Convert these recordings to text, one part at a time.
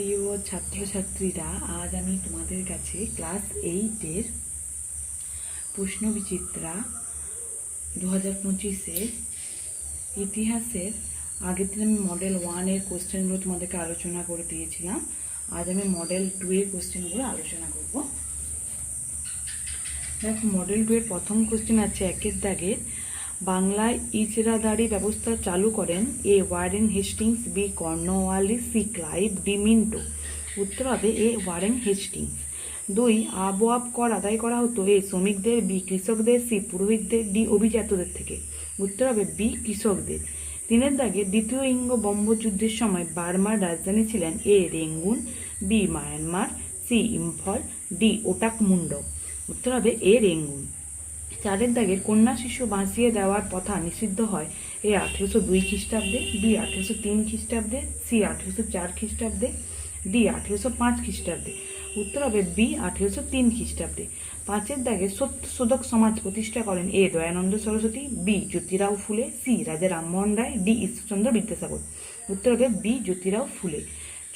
প্রিয় ছাত্রছাত্রীরা, আজ আমি তোমাদের কাছে ক্লাস এইটের প্রশ্ন বিচিত্রা দু হাজার পঁচিশে ইতিহাসের, আগের দিন আমি মডেল ওয়ানের কোশ্চেনগুলো তোমাদেরকে আলোচনা করে দিয়েছিলাম। আজ আমি মডেল টু এর কোশ্চেনগুলো আলোচনা করব। দেখো মডেল টু এর প্রথম কোশ্চেন আছে একের দাগের। বাংলায় ইজরাদারি ব্যবস্থা চালু করেন A Warren Hastings, B Cornwallis C Clive D Minto উত্তর হবে এ ওয়ারেন হেস্টিংস। দুই, আবওয়াব কর আদায় করা হতো এ শ্রমিকদের, বি কৃষকদের, সি পুরোহিতদের, ডি অভিজাতদের থেকে। উত্তর হবে বি কৃষকদের। তিনের দাগে দ্বিতীয় ইঙ্গ বম্বযুদ্ধের সময় বার্মার রাজধানী ছিলেন A Rangoon, B Myanmar, C Imphal, D Ootacamund. উত্তর হবে এ রেঙ্গুন। চারের দাগে কন্যা শিশু বাঁচিয়ে দেওয়ার প্রথা নিষিদ্ধ হয়। এ আঠেরোশো দুই খ্রিস্টাব্দে, বি আঠেরোশো তিন খ্রিস্টাব্দে, সি আঠেরোশো চার খ্রিস্টাব্দে, ডি আঠেরোশো পাঁচ খ্রিস্টাব্দে। উত্তর হবে বি আঠেরোশো তিন খ্রিস্টাব্দে। পাঁচের দাগে সত্যশোধক সমাজ প্রতিষ্ঠা করেন A Dayananda Saraswati, B Jyotirao Phule, C Raja Rammohan Roy, D Ishwarchandra Vidyasagar. উত্তর হবে বি জ্যোতিরাও ফুলে।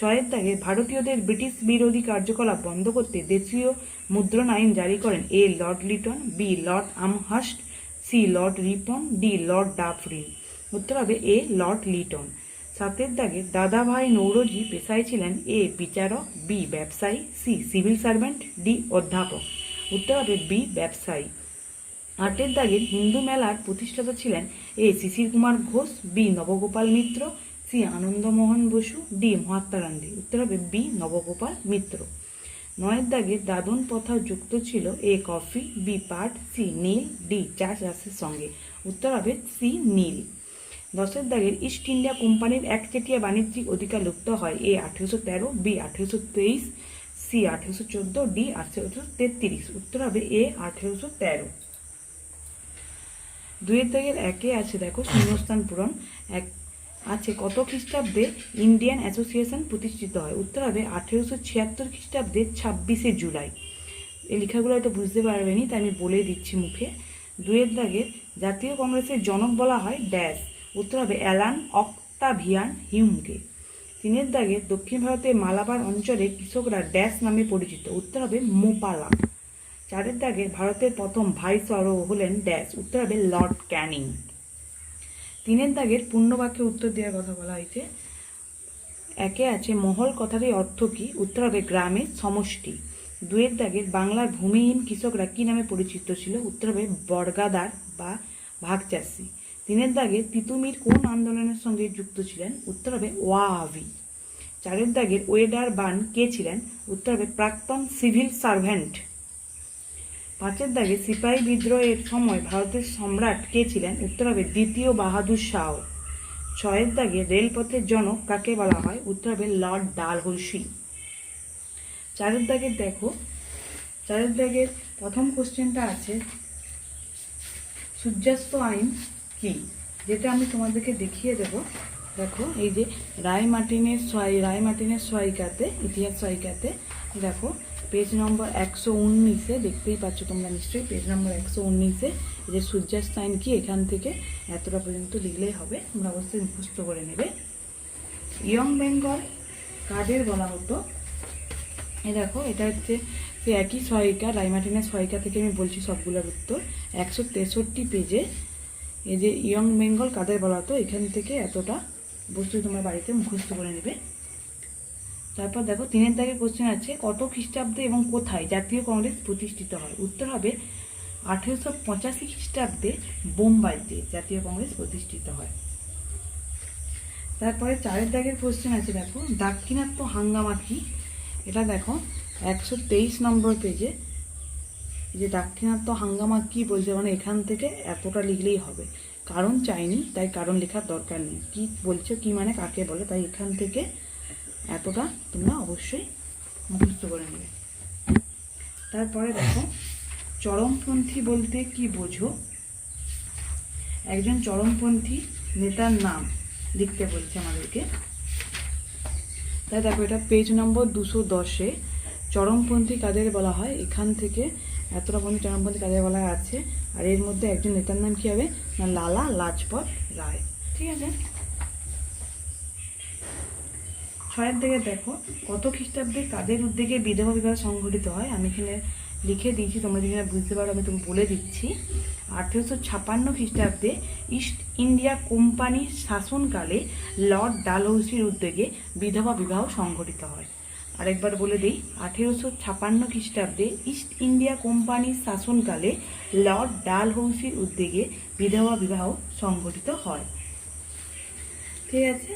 ছয়ের দাগে ভারতীয়দের ব্রিটিশ বিরোধী কার্যকলাপ বন্ধ করতে দেশীয় মুদ্রণ আইন জারি করেন A Lord Lytton, B Lord Amherst, C Lord Ripon, D Lord Dufferin উত্তর হবে এ লর্ড লিটন। সাতের দাগে দাদাভাই নৌরজি পেশায় ছিলেন এ বিচারক, বি ব্যবসায়ী, সি সিভিল সার্ভেন্ট, ডি অধ্যাপক। উত্তর হবে বি ব্যবসায়ী। আটের দাগের হিন্দু মেলার প্রতিষ্ঠাতা ছিলেন A Shishir Kumar Ghosh, B Nabagopal Mitra C, Anandamohan Bose, D, Mahatma Gandhi. উত্তর হবে বি, নবগোপাল মিত্র। নয়ের দাগে দাদন প্রথা যুক্ত ছিল এ, কফি, বি, পাট, সি, নীল, ডি চা চাষের সঙ্গে। উত্তর হবে সি, নীল। দশের দাগের ইস্ট ইন্ডিয়া কোম্পানির একচেটিয়া বাণিজ্যিক অধিকার লুপ্ত হয় এ, আঠেরোশো তেরো, বি, আঠেরোশো তেইশ, সি, আঠেরোশো চোদ্দ, ডি, আঠেরোশো তেত্রিশ। উত্তর হবে এ, আঠেরোশো তেরো। দুয়ের দাগের একে আছে, দেখো, শূন্যস্থান পূরণ। এক আছে কত খ্রিস্টাব্দে ইন্ডিয়ান অ্যাসোসিয়েশন প্রতিষ্ঠিত হয়? উত্তর হবে আঠেরোশো ছিয়াত্তর খ্রিস্টাব্দে ছাব্বিশে জুলাই। এই লেখাগুলো হয়তো বুঝতে পারবেনি তাই আমি বলে দিচ্ছি মুখে। দুয়ের দাগের জাতীয় কংগ্রেসের জনক বলা হয় ড্যাশ। উত্তর হবে অ্যালান অক্তাভিয়ান হিউমকে। তিনের দাগে, দক্ষিণ ভারতের মালাবার অঞ্চলে কৃষকরা ড্যাশ নামে পরিচিত। উত্তর হবে মোপালা। চারের দাগে, ভারতের প্রথম ভাইসরো হলেন ড্যাশ। উত্তর হবে লর্ড ক্যানিং। তিনের দাগের পূর্ণবাক্যে উত্তর দেওয়ার কথা বলা হয়েছে। একে আছে মহল কথাটির অর্থ কী? উত্তর হবে গ্রামের সমষ্টি। দুয়ের দাগের বাংলার ভূমিহীন কৃষকরা কী নামে পরিচিত ছিল? উত্তর হবে বর্গাদার বা ভাগচাষী। তিনের দাগে তিতুমির কোন আন্দোলনের সঙ্গে যুক্ত ছিলেন? উত্তর হবে ওয়াহাবি। চারের দাগের ওয়েডার বান কে ছিলেন? উত্তর হবে প্রাক্তন সিভিল সার্ভেন্ট। পাঁচের দাগে সিপাহী বিদ্রোহের সময় ভারতের সম্রাট কে ছিলেন? উত্তর হবে দ্বিতীয় বাহাদুর শাহ। ছয়ের দাগে রেলপথের জনক কাকে বলা হয়? উত্তর হবে লর্ড ডাল ডালহৌসি। চারের দাগের দেখো, চারের দাগের প্রথম কোশ্চেনটা আছে, সূর্যাস্ত আইন কি? যেটা আমি তোমাদেরকে দেখিয়ে দেব। দেখো, এই যে রায় মার্টিনের সোয়াই রায় মার্টিনের সোয়াইকাতে ইতিহাস সোয়াইকাতে দেখো পেজ নম্বর একশো উনিশে, দেখতেই পাচ্ছ তোমরা নিশ্চয়ই পেজ নম্বর একশো উনিশে, এই যে সূর্যাস্ত আইন কি এখান থেকে এতটা পর্যন্ত লিখলেই হবে, তোমরা অবশ্যই মুখস্থ করে নেবে। ইয়ং বেঙ্গল, কাদের বলা হতো? এই দেখো, এটা হচ্ছে সে একই সহায়িকা রাইমার্টিনের সহায়িকা থেকে আমি বলছি সবগুলোর উত্তর, একশো তেষট্টি পেজে এই যে ইয়ং বেঙ্গল, কাদের বলা হতো? এখান থেকে এতটা বস্তু তোমার বাড়িতে মুখস্থ করে নেবে। তারপর দেখো, তিনের দাগে কোশ্চেন আছে, কত খ্রিস্টাব্দে এবং কোথায় জাতীয় কংগ্রেস প্রতিষ্ঠিত হয়? উত্তর হবে, আঠেরোশো পঁচাশি খ্রিস্টাব্দে বোম্বাইতে জাতীয় কংগ্রেস প্রতিষ্ঠিত হয়। তারপরে চারের দাগের কোশ্চেন আছে, দেখো, দাক্ষিণাত্য হাঙ্গামা কি? এটা দেখো, একশো তেইশ নম্বর পেজে যে দাক্ষিণাত্য হাঙ্গামা কি বলছে মানে এখান থেকে এতটা লিখলেই হবে। কারণ চাইনি, তাই কারণ লেখার দরকার নেই। কি বলছে, কি মানে কাকে বলে, তাই এখান থেকে এতটা তোমরা অবশ্যই মুখস্থ করে নেবে। তারপরে দেখো, চরমপন্থী বলতে কি বোঝো? একজন চরমপন্থী নেতার নাম লিখতে বলছে আমাদেরকে। তাই দেখো, এটা পেজ নম্বর দুশো দশে চরমপন্থী কাদের বলা হয়? এখান থেকে এতটা পর্যন্ত চরমপন্থী কাদের বলা আছে? আর এর মধ্যে একজন নেতার নাম কি হবে? না, লালা লাজপত রায়। ঠিক আছে? ছয়ের দিকে দেখো, কত খ্রিস্টাব্দে কাদের উদ্যোগে বিধবা বিবাহ সংঘটিত হয়? আমি এখানে লিখে দিয়েছি, তোমরা যদি বুঝতে পারো, আমি তুমি বলে দিচ্ছি। আঠেরোশো ছাপান্ন খ্রিস্টাব্দে ইস্ট ইন্ডিয়া কোম্পানির শাসনকালে লর্ড ডালহৌসির উদ্যোগে বিধবা বিবাহ সংঘটিত হয়। আরেকবার বলে দিই, আঠেরোশো ছাপান্ন খ্রিস্টাব্দে ইস্ট ইন্ডিয়া কোম্পানির শাসনকালে লর্ড ডালহৌসির উদ্যোগে বিধবা বিবাহ সংঘটিত হয়। ঠিক আছে?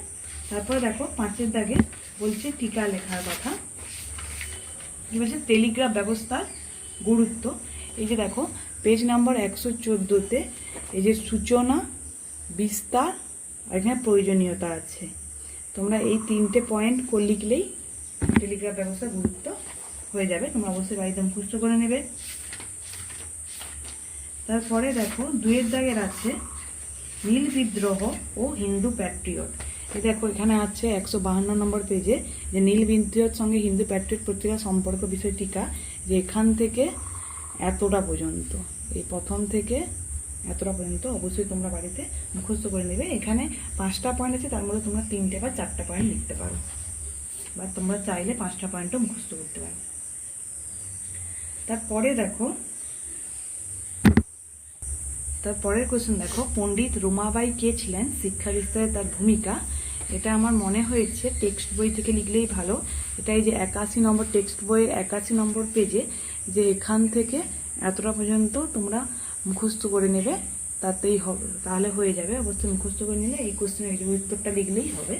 তারপর দেখো পাঁচের দাগে বলছে টিকা লেখার কথা। কি বলছে? টেলিগ্রাফ ব্যবস্থার গুরুত্ব। এই যে দেখো, পেজ নাম্বার একশো চোদ্দোতে এই যে সূচনা, বিস্তার আর এখানে প্রয়োজনীয়তা আছে। তোমরা এই তিনটে পয়েন্ট লিখলেই টেলিগ্রাফ ব্যবস্থার গুরুত্ব হয়ে যাবে। তোমরা অবশ্যই বাড়িতে মুখস্থ করে নেবে। তারপরে দেখো দুয়ের দাগের আছে নীল বিদ্রোহ ও হিন্দু প্যাট্রিয়ট এই দেখো, এখানে আছে একশো বাহান্ন নম্বর পেজে যে নীল বিদ্রোহের সঙ্গে হিন্দু প্যাট্রিয়ট পত্রিকার সম্পর্ক বিষয় টিকা, যে এখান থেকে এতটা পর্যন্ত, এই প্রথম থেকে এতটা পর্যন্ত অবশ্যই তোমরা বাড়িতে মুখস্থ করে নেবে। এখানে পাঁচটা পয়েন্ট আছে, তার মধ্যে তোমরা তিনটে বা চারটা পয়েন্ট লিখতে পারো। বা তোমরা চাইলে পাঁচটা পয়েন্টও মুখস্থ করতে পারো। তারপরে দেখো তারপরের কোশ্চেন দেখো, পণ্ডিত রুমাবাই কে ছিলেন? শিক্ষা বিস্তারে তার ভূমিকা। এটা আমার মনে হয়েছে টেক্সট বই থেকে লিখলেই ভালো। এটা এই যে একাশি নম্বর টেক্সট বইয়ের একাশি নম্বর পেজে যে এখান থেকে এতটা পর্যন্ত তোমরা মুখস্থ করে নেবে, তাতেই হবে। তাহলে হয়ে যাবে অবশ্যই মুখস্থ করে নিলে এই কোশ্চেনের উত্তরটা লিখলেই হবে।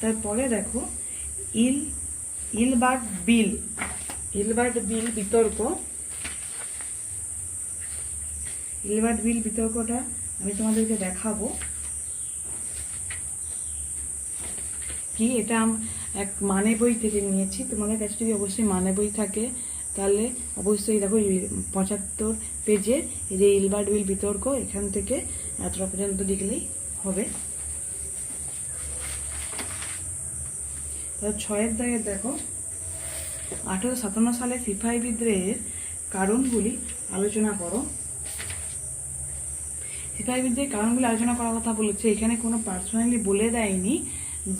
তারপরে দেখো, ইল, ইলবার্ট বিল ইলবার্ট বিল বিতর্ক। ইলবার্ট বিল বিতর্কটা আমি তোমাদেরকে দেখাবো। কি এটা এক মানে বই থেকে নিয়েছি। তোমাদের কাছে যদি অবশ্যই মানে বই থাকে, তাহলে অবশ্যই দেখো পঁচাত্তর পেজে এই যে ইলবার্ট বিল বিতর্ক, এখান থেকে এতটা পর্যন্ত লিখলেই হবে। ছয়ের দাগে দেখো আঠেরো সাতান্ন সালে সিপাহী বিদ্রোহের কারণগুলি আলোচনা করো। সিপাহী বিদ্রোহের কারণগুলি আলোচনা করার কথা বলেছে, এখানে কোনো পার্সোনালি বলে দেয়নি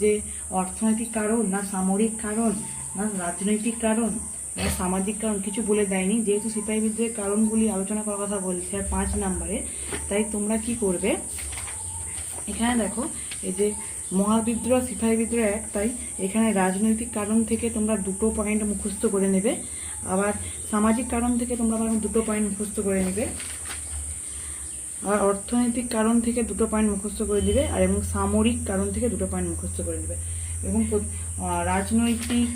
যে অর্থনৈতিক কারণ না সামরিক কারণ না রাজনৈতিক কারণ না সামাজিক কারণ, কিছু বলে দেয়নি। যেহেতু সিপাহী বিদ্রোহের কারণগুলি আলোচনা করার কথা বলছে আর পাঁচ নাম্বারে, তাই তোমরা কি করবে? এখানে দেখো, এই যে মহাবিদ্রোহ, সিপাহী বিদ্রোহ এক, তাই এখানে রাজনৈতিক কারণ থেকে তোমরা দুটো পয়েন্ট মুখস্থ করে নেবে। আবার সামাজিক কারণ থেকে তোমরা দুটো পয়েন্ট মুখস্থ করে নেবে। আর অর্থনৈতিক কারণ থেকে দুটো পয়েন্ট মুখস্থ করে দিবে আর এবং সামরিক কারণ থেকে দুটো পয়েন্ট মুখস্থ করে নেবে এবং রাজনৈতিক,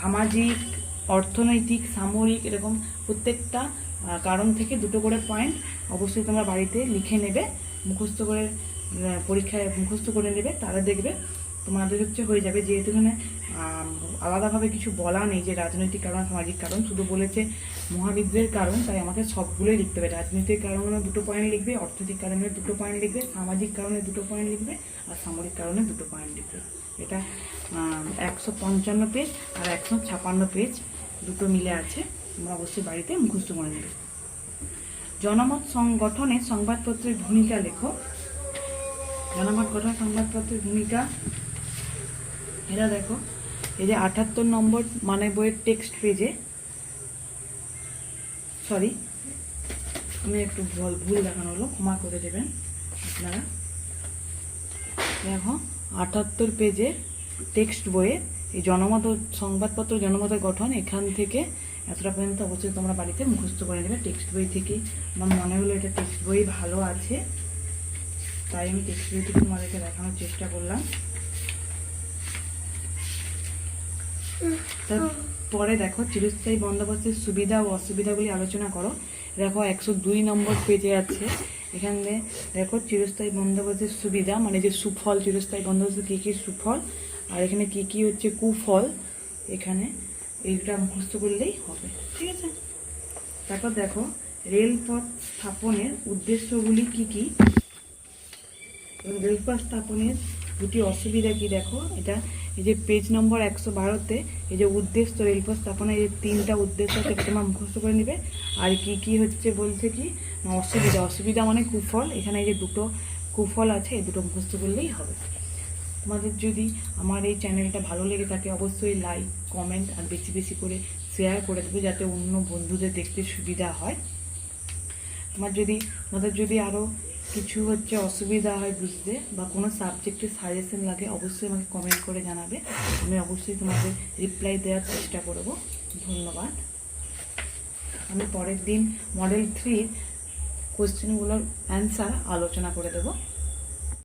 সামাজিক, অর্থনৈতিক, সামরিক এরকম প্রত্যেকটা কারণ থেকে দুটো করে পয়েন্ট অবশ্যই তোমরা বাড়িতে লিখে নেবে, মুখস্থ করে পরীক্ষায় মুখস্থ করে নেবে, তারা দেখবে। তোমাদের হচ্ছে হয়ে যাবে, যেহেতু এখানে আলাদাভাবে কিছু বলা নেই যে রাজনৈতিক কারণ, সামাজিক কারণ, শুধু বলেছে মহাবিদ্যের কারণ, তাই আমাকে সবগুলোই লিখতে হবে। রাজনৈতিক কারণে দুটো পয়েন্ট লিখবে, অর্থনৈতিক কারণে দুটো পয়েন্ট লিখবে, সামাজিক কারণে দুটো পয়েন্ট লিখবে, আর সামরিক কারণে দুটো পয়েন্ট লিখবে। এটা একশো পঞ্চান্ন পেজ আর একশো ছাপান্ন পেজ দুটো মিলে আছে। তোমরা অবশ্যই বাড়িতে মুখস্থ করে নেবে। জনমত সংগঠনে সংবাদপত্রের ভূমিকা লেখো। জনমত গঠন সংবাদপত্রের ভূমিকা এরা দেখো, এই যে আটাত্তর নম্বর মানে বইয়ের টেক্সট পেজে সরি আমি একটু ভুল ভুল দেখানো হলো, ক্ষমা করে দেবেন আপনারা। দেখো, আটাত্তর পেজে টেক্সট বইয়ে এই জনমত সংবাদপত্র জনমতের গঠন এখান থেকে এতটা পর্যন্ত অবশ্যই তোমরা বাড়িতে মুখস্থ করে নেবে টেক্সট বই থেকে। আমার মনে হলো এটা টেক্সট বই ভালো আছে, তাই আমি টেক্সট বই থেকে তোমাদেরকে দেখানোর চেষ্টা করলাম। তারপরে দেখো চিরস্থায়ী বন্দোবস্তের সুবিধা ও অসুবিধাগুলি আলোচনা করো। দেখো একশো দুই নম্বর পেজে আছে। এখানে দেখো চিরস্থায়ী বন্দোবস্তের সুবিধা মানে যে সুফল, চিরস্থায়ী বন্দোবস্তের কী কী সুফল, আর এখানে কি কি হচ্ছে কুফল, এখানে এইটা মুখস্থ করলেই হবে, ঠিক আছে? তারপর দেখো রেলপথ স্থাপনের উদ্দেশ্যগুলি কি কি? রেলপথ স্থাপনের দুটি অসুবিধা কি দেখো? এটা এই যে পেজ নম্বর একশো বারোতে এই যে উদ্দেশ্য রেলপথ স্থাপনের এই তিনটা উদ্দেশ্য থেকে তোমার মুখস্থ করে নিবে। আর কি কি হচ্ছে বলছে কি? অসুবিধা। অসুবিধা মানে কুফল। এখানে এই যে দুটো কুফল আছে, এই দুটো মুখস্থ করলেই হবে। তোমাদের যদি আমার এই চ্যানেলটা ভালো লেগে থাকে, অবশ্যই লাইক কমেন্ট আর বেশি বেশি করে শেয়ার করে দেবে, যাতে অন্য বন্ধুদের দেখতে সুবিধা হয়। তোমার যদি, তোমাদের যদি আরও কিছু হচ্ছে অসুবিধা হয় বুঝতে বা কোনো সাবজেক্টে সাজেশন লাগে, অবশ্যই আমাকে কমেন্ট করে জানাবে। আমি অবশ্যই তোমাদের রিপ্লাই দেওয়ার চেষ্টা করব। ধন্যবাদ। আমি পরের দিন মডেল থ্রির কোশ্চেনগুলোর অ্যান্সার আলোচনা করে দেবো।